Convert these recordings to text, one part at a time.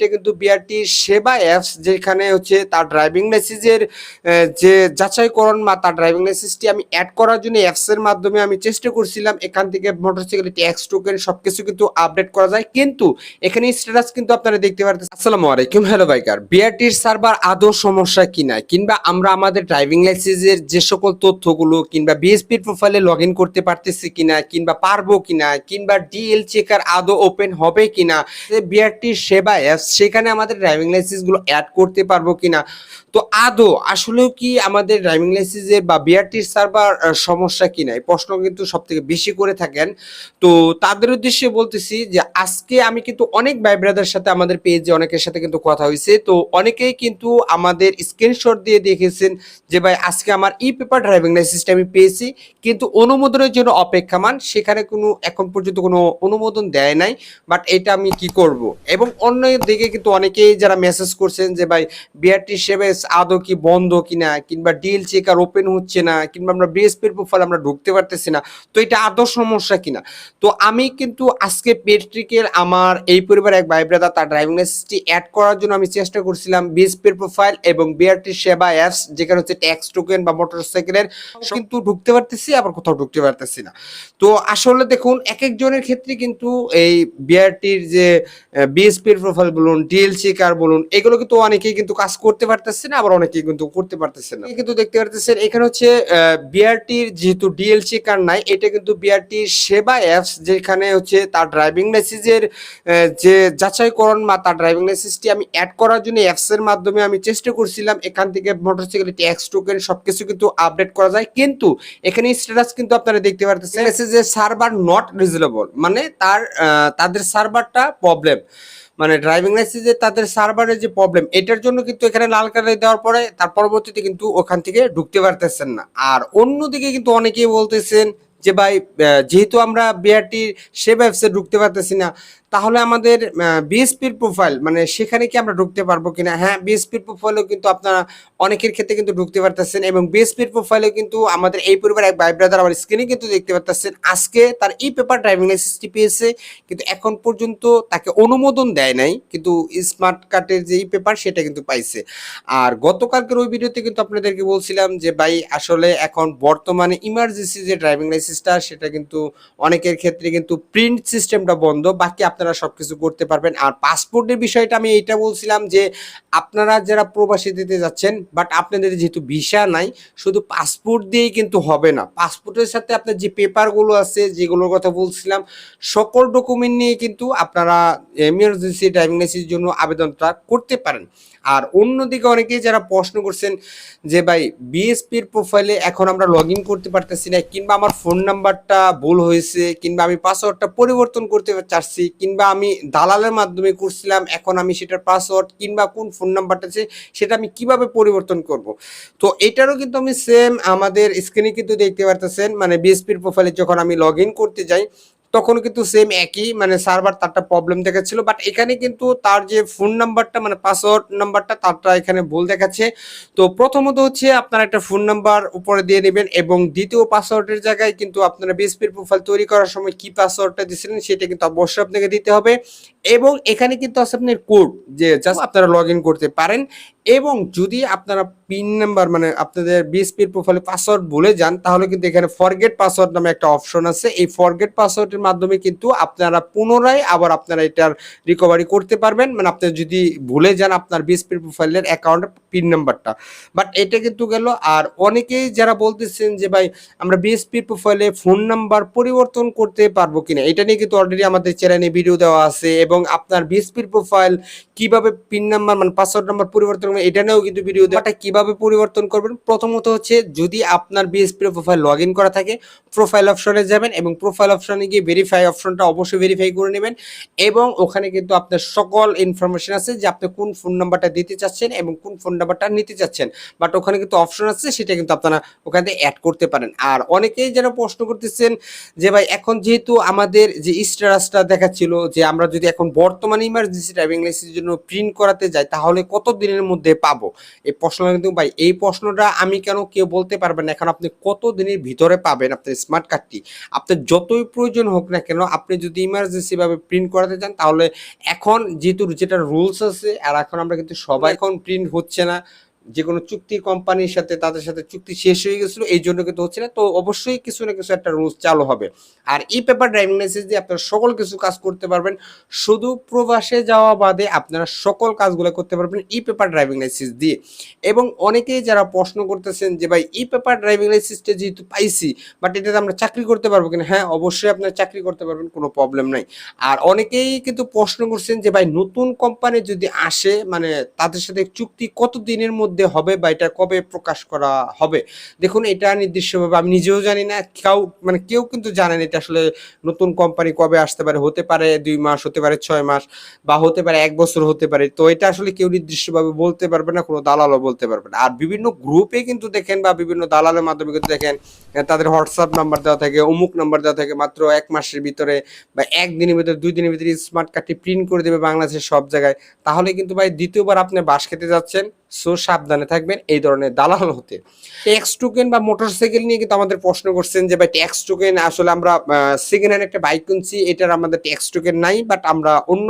এটা কিন্তু বিআরটি সেবা অ্যাপস যেখানে হচ্ছে তার ড্রাইভিং লাইসেন্সের যে যাচাইকরণ বা তার ড্রাইভিং লাইসেন্সটি আমি অ্যাড করার জন্য অ্যাপসের মাধ্যমে আমি চেষ্টা করছিলাম। এখান থেকে মোটরসাইকেল ট্যাক্স টোকেন সবকিছু কিন্তু আপডেট করা যায়। কিন্তু এখানে স্ট্যাটাস কিন্তু আপনারা দেখতে পারতেন আসসালামু আলাইকুম হ্যালো বাইকার বিআরটির সার্ভার আদৌ সমস্যা কিনা কিংবা আমরা আমাদের ড্রাইভিং লাইসেন্সের যে সকল তথ্যগুলো কিংবা বিএসপি প্রোফাইলে লগ করতে পারতেছি কিনা, কিংবা পারব কিনা, কিংবা ডিএল চেকার আদৌ ওপেন হবে কিনা বিআরটির সেবা অ্যাপস সেখানে আমাদের ড্রাইভিং লাইসেন্সগুলো অ্যাড করতে পারব কিনা? তো আদৌ আসলেও কি আমাদের ড্রাইভিং লাইসেন্সের বা বিআরটির সার্ভার সমস্যা কিনা এই প্রশ্ন কিন্তু সব থেকে বেশি করে থাকেন। তো তাদের উদ্দেশ্যে বলতেছি যে আজকে আমি কিন্তু অনেক ভাই ব্রাদার সাথে আমাদের পেজে অনেকের সাথে কিন্তু কথা হয়েছে। তো অনেকেই কিন্তু আমাদের স্ক্রিনশট দিয়ে দেখেছেন যে ভাই, আজকে আমার ই পেপার ড্রাইভিং লাইসেন্সটা আমি পেয়েছি, কিন্তু অনুমোদনের জন্য অপেক্ষামান। সেখানে কোনো, এখন পর্যন্ত কোনো অনুমোদন দেয় নাই বাট এটা আমি কি করব? এবং অন্য দিকে কিন্তু অনেকেই যারা মেসেজ করছেন যে ভাই বিআরটি সেভেস আদৌ কি বন্ধ কিনা? কিংবা ডিএল চেকার ওপেন হচ্ছে না? কিংবা আমরা বিএসপির প্রোফাইল আমরা ঢুকতে পারতেছি না? তো এটা আদৌ সমস্যা কিনা? তো আমি কিন্তু আজকে পেট্রিকের আমার এই পরিবার এক ভাই ব্রাদার তার ড্রাইভিং লাইসেন্সটি অ্যাড করার জন্য আমি চেষ্টা করছিলাম বিএসপির প্রোফাইল এবং বিআরটি সেবা অ্যাপস যেখানে হচ্ছে ট্যাক্স টোকেন বা মোটরসাইকেলের কিন্তু ঢুকতে পারতেছি আবার কোথাও ঢুকতে পারতেছি না। তো আসলে দেখুন এক একজনের ক্ষেত্রে কিন্তু এই বিআরটির যে বিএসপির প্রোফাইল বলুন ডিএলসি কার বলুন, এগুলো কিন্তু অনেকেই কিন্তু কাজ করতে পারতেছে না, আবার অনেকেই কিন্তু করতে পারতেছে না। কিন্তু দেখতে পারতেছেন, এখানে হচ্ছে বিআরটির যেহেতু ডিএলসি কার নাই, এটা কিন্তু বিআরটির সেবা অ্যাপস যেখানে হচ্ছে তার ড্রাইভিং লাইসেন্সের যে যাচাইকরণ বা তার ড্রাইভিং লাইসেন্সটি আমি অ্যাড করার জন্য অ্যাপসের মাধ্যমে আমি চেষ্টা করছিলাম, এখান থেকে মোটরসাইকেল ট্যাক্স টোকেন সবকিছু কিন্তু আপডেট করা যায়। কিন্তু এখানে স্ট্যাটাস কিন্তু আপনারা দেখতে পারতেছেন যে সার্ভার নট রিজনেবল মানে তার তাদের সার্ভারটা প্রবলেম মানে ড্রাইভিং লাইসেন্সে তাদের সার্ভারের যে প্রবলেম এটার জন্য কিন্তু এখানে লাল কালার দেওয়ার পরে তার পরবর্তীতে কিন্তু ওখান থেকে ঢুকতে পারতেছেন না। আর অন্যদিকে কিন্তু অনেকেই বলতেছেন যে ভাই যেহেতু আমরা বিআরটির সে ব্যবসায় ঢুকতে পারতেছি না তাহলে আমাদের বিএসপির প্রোফাইল মানে সেখানে কি আমরা ঢুকতে পারব কিনা? হ্যাঁ বিএসপির প্রোফাইলেও কিন্তু আপনারা অনেকের ক্ষেত্রে কিন্তু ঢুকতে পারতেছেন এবং বিএসপির প্রোফাইলেও কিন্তু আমাদের এই পরিবার এক ভাই ব্রাদার আমার স্ক্রিনে কিন্তু দেখতে পারতেছেন। আজকে তার ই পেপার ড্রাইভিং লাইসেন্সটি পেয়েছে, কিন্তু এখন পর্যন্ত তাকে অনুমোদন দেয় নাই, কিন্তু স্মার্ট কার্ডের যে ই পেপার সেটা কিন্তু পাইছে। আর গতকালকের ওই ভিডিওতে কিন্তু আপনাদেরকে বলছিলাম যে, ভাই, আসলে এখন বর্তমানে ইমার্জেন্সি যে ড্রাইভিং লাইসেন্সটা সেটা কিন্তু অনেকের ক্ষেত্রে কিন্তু প্রিন্ট সিস্টেমটা বন্ধ, বাকি আপনারা সবকিছু করতে পারবেন। আর পাসপোর্টের বিষয়টা আমি এটা বলছিলাম যে, আপনারা যারা প্রবাসী দিতে যাচ্ছেন বাট আপনাদের যেহেতু ভিসা নাই, শুধু পাসপোর্ট দিয়েই কিন্তু হবে না। পাসপোর্টের সাথে আপনার যে পেপারগুলো আছে, যেগুলোর কথা বলছিলাম, সকল ডকুমেন্ট নিয়ে কিন্তু আপনারা এমার্জেন্সি ড্রাইভিং লাইসেন্সের জন্য আবেদনটা করতে পারেন। আর অন্যদিকে অনেকেই যারা প্রশ্ন করছেন যে ভাই বিএসপির প্রোফাইলে এখন আমরা লগ করতে পারতেছি না, কিংবা আমার ফোন নাম্বারটা ভুল হয়েছে, কিংবা আমি পাসওয়ার্ডটা পরিবর্তন করতে চাচ্ছি, কিংবা আমি দালালের মাধ্যমে করছিলাম, এখন আমি সেটার পাসওয়ার্ড কিংবা কোন ফোন নাম্বারটা আছে সেটা আমি কীভাবে পরিবর্তন করব? তো এটারও কিন্তু আমি সেম আমাদের স্ক্রিনে কিন্তু দেখতে পারতেছেন মানে বিএসপির প্রোফাইলে যখন আমি লগ করতে যাই তখন কিন্তু সেম একই মানে সার্ভার তারটা প্রবলেম দেখাচ্ছিল বাট এখানে কিন্তু তার যে ফোন নাম্বারটা মানে পাসওয়ার্ড নাম্বারটা তারটা এখানে ভুল দেখাচ্ছে। তো প্রথমত হচ্ছে আপনারা একটা ফোন নাম্বার উপরে দিয়ে নেবেন এবং দ্বিতীয় পাসওয়ার্ডের জায়গায় কিন্তু আপনারা বিএসপির প্রোফাইল তৈরি করার সময় কি পাসওয়ার্ডটা দিয়েছিলেন, সেটা কিন্তু অবশ্যই আপনাকে দিতে হবে। এবং এখানে কিন্তু আছে আপনার কোড যে জাস্ট আপনারা লগ ইন করতে পারেন এবং যদি আপনারা পিন নাম্বার মানে আপনাদের বিএসপির প্রোফাইলে পাসওয়ার্ড ভুলে যান তাহলে কিন্তু এখানে ফরগেট পাসওয়ার্ড নামে একটা অপশন আছে। এই ফরগেট পাসওয়ার্ডের মাধ্যমে কিন্তু আপনারা পুনরায় আবার আপনারা এটার রিকভারি করতে পারবেন। মানে আপনি যদি ভুলে যান আপনার বিএসপির প্রোফাইলের অ্যাকাউন্টের পিন নাম্বারটা বাট এটা কিন্তু গেল আর অনেকেই যারা বলতেছেন যে ভাই আমরা বিএসপির প্রোফাইলে ফোন নাম্বার পরিবর্তন করতে পারব কিনা? এটা নিয়ে কিন্তু অলরেডি আমাদের চ্যানেলে ভিডিও দেওয়া আছে এবং আপনার বিএসপির প্রোফাইল কীভাবে পিন নাম্বার মানে পাসওয়ার্ড নাম্বার পরিবর্তন করবেন, এটা নিয়েও কিন্তু ভিডিও দেওয়াটা কীভাবে পরিবর্তন করবেন? প্রথমত হচ্ছে যদি আপনার বিএসপির প্রোফাইল লগ করা থাকে প্রোফাইল অপশনে যাবেন এবং প্রোফাইল অপশনে গিয়ে ভেরিফাই অপশনটা অবশ্যই ভেরিফাই করে নেবেন এবং ওখানে কিন্তু আপনার সকল ইনফরমেশন আছে যে আপনি কোন ফোন নাম্বারটা দিতে চাচ্ছেন এবং কোন ফোন নাম্বারটা নিতে চাচ্ছেন। বাট ওখানে কিন্তু অপশন আছে, সেটা কিন্তু আপনারা ওখান থেকে অ্যাড করতে পারেন। আর অনেকেই যারা প্রশ্ন করতেছেন যে ভাই, এখন যেহেতু আমাদের যে স্ট্যাটাসটা দেখাচ্ছিল যে আমরা যদি এখন বর্তমানে ইমার্জেন্সি ড্রাইভিং লাইসেন্সের জন্য প্রিন্ট করাতে যাই তাহলে কত দিনের মধ্যে পাবো? এই প্রশ্নটা কিন্তু ভাই এই প্রশ্নটা আমি কেন কেউ বলতে পারবেন এখন আপনি কত দিনের ভিতরে পাবেন আপনার স্মার্ট কার্ডটি আপনার যতই প্রয়োজন হোক না কেন আপনি যদি ইমার্জেন্সিভাবে প্রিন্ট করাতে চান তাহলে এখন যেহেতু যেটা রুলস আছে আর এখন আমরা কিন্তু সবাই এখন প্রিন্ট হচ্ছে না যে কোনো চুক্তি কোম্পানির সাথে, তাদের সাথে চুক্তি শেষ হয়ে গেছিল, এই জন্য কিন্তু হচ্ছে না। তো অবশ্যই কিছু না কিছু একটা রুলস চালু হবে। আর ই পেপার ড্রাইভিং লাইসেন্স দিয়ে আপনারা সকল কিছু কাজ করতে পারবেন। শুধু প্রবাসে যাওয়া বাদে আপনারা সকল কাজগুলো করতে পারবেন ই পেপার ড্রাইভিং লাইসেন্স দিয়ে। এবং অনেকেই যারা প্রশ্ন করতেছেন যে, ভাই ই পেপার ড্রাইভিং লাইসেন্সটা যেহেতু পাইছি বাট এটাতে আমরা চাকরি করতে পারব কিনা? হ্যাঁ অবশ্যই আপনারা চাকরি করতে পারবেন, কোনো প্রবলেম নাই। আর অনেকেই কিন্তু প্রশ্ন করছেন যে, ভাই, নতুন কোম্পানি যদি আসে মানে তাদের সাথে চুক্তি কত দিনের মধ্যে হবে বা এটা কবে প্রকাশ করা হবে? দেখুন, এটা নির্দিষ্টভাবে আমি নিজেও জানি না, কেউ মানে কেউ কিন্তু জানেন এটা আসলে নতুন কোম্পানি কবে আসতে পারে, হতে পারে দুই মাস, হতে পারে ছয় মাস বা হতে পারে এক বছর হতে পারে। তো এটা আসলে কেউ নির্দিষ্টভাবে বলতে পারবে না, কোনো দালালও বলতে পারবে না। আর বিভিন্ন গ্রুপে কিন্তু দেখেন বা বিভিন্ন দালালের মাধ্যমে কিন্তু দেখেন তাদের হোয়াটসঅ্যাপ নাম্বার দেওয়া থাকে, অমুক নাম্বার দেওয়া থাকে, মাত্র এক মাসের ভিতরে বা একদিনের ভিতরে, দুই দিনের ভিতরে স্মার্ট কার্ডটি প্রিন্ট করে দেবে বাংলাদেশের সব জায়গায়। তাহলে কিন্তু ভাই দ্বিতীয়বার আপনি বাস খেতে যাচ্ছেন সো সাবধানে থাকবেন এই ধরনের দালাল হতে। ট্যাক্স টোকেন বা মোটরসাইকেল নিয়ে কিন্তু আমাদের প্রশ্ন করছেন যে ভাই ট্যাক্স টোকেন আসলে আমরা সেকেন্ড হ্যান্ড একটা বাইক কিনছি এটার আমাদের ট্যাক্স টোকেন নাই বাট আমরা অন্য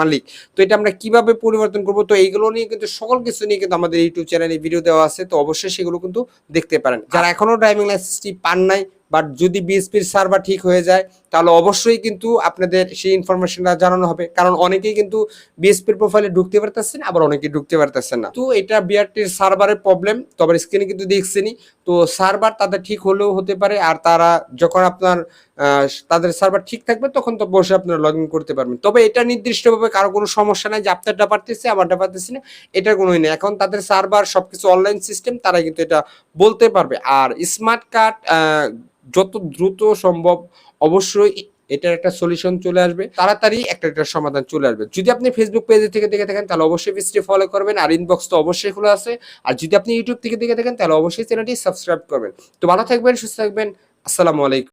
মালিক। তো এটা আমরা কীভাবে পরিবর্তন করব? তো এইগুলো নিয়ে কিন্তু সকল কিছু নিয়ে কিন্তু আমাদের ইউটিউব চ্যানেলে ভিডিও দেওয়া আছে তো অবশ্যই সেগুলো কিন্তু দেখতে পারেন। যারা এখনও ড্রাইভিং লাইসেন্সটি পান নাই বাট যদি বিএসপির সার্ভার ঠিক হয়ে যায়, তাহলে অবশ্যই কিন্তু আপনাদের সেই ইনফরমেশনটা জানানো হবে। কারণ অনেকেই কিন্তু বিএসপির প্রোফাইলে ঢুকতে পারতেছেন আবার অনেকেই ঢুকতে পারতেছেন না। তো এটা বিআরটির সার্ভারের প্রবলেম তো আবার স্ক্রিনে কিন্তু দেখছেনই। তো সার্ভার তাদের ঠিক হলেও হতে পারে, আর তারা যখন আপনার তাদের সার্ভার ঠিক থাকবে, তখন তো বসে আপনারা লগ করতে পারবেন। তবে এটা নির্দিষ্টভাবে কারও কোনো সমস্যা নাই, যে আপনারটা পারতেছে, আমারটা পারতেছি না, এটা কোনোই নেই। এখন তাদের সার্ভার সবকিছু অনলাইন সিস্টেম তারা কিন্তু এটা বলতে পারবে। আর স্মার্ট কার্ড যত দ্রুত সম্ভব অবশ্যই এটার একটা সলিউশন চলে আসবে। তাড়াতাড়ি একটা একটা সমাধান চলে আসবে। যদি আপনি ফেসবুক পেজ থেকে দেখে থাকেন, তাহলে অবশ্যই পেজটি ফলো করবেন আর ইনবক্স তো অবশ্যই খোলা আছে। আর যদি আপনি ইউটিউব থেকে দেখে থাকেন, তাহলে অবশ্যই চ্যানেলটি সাবস্ক্রাইব করবেন। তো ভালো থাকবেন, সুস্থ থাকবেন। আসসালামু আলাইকুম।